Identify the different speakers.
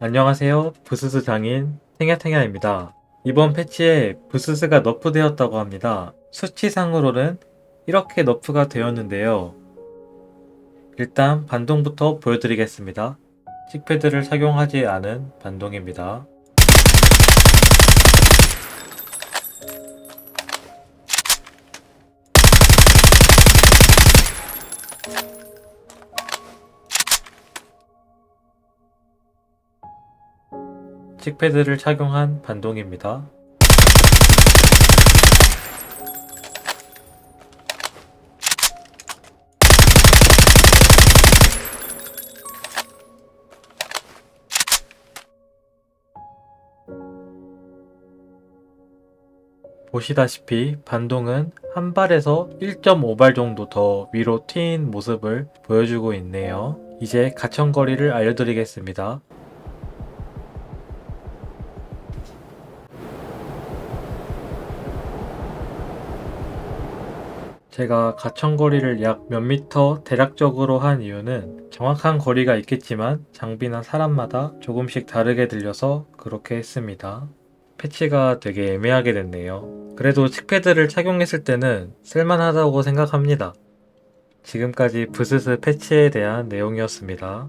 Speaker 1: 안녕하세요. 부스스 장인 탱야탱야입니다. 이번 패치에 부스스가 너프되었다고 합니다. 수치상으로는 이렇게 너프가 되었는데요. 일단 반동부터 보여드리겠습니다. 칙패드를 착용하지 않은 반동입니다. 칙패드를 착용한 반동입니다. 보시다시피 반동은 한 발에서 1.5발 정도 더 위로 튄 모습을 보여주고 있네요. 이제 가천거리를 알려드리겠습니다. 제가 가천거리를 약 몇 미터 대략적으로 한 이유는 정확한 거리가 있겠지만 장비나 사람마다 조금씩 다르게 들려서 그렇게 했습니다. 패치가 되게 애매하게 됐네요. 그래도 칙패드를 착용했을 때는 쓸만하다고 생각합니다. 지금까지 부스스 패치에 대한 내용이었습니다.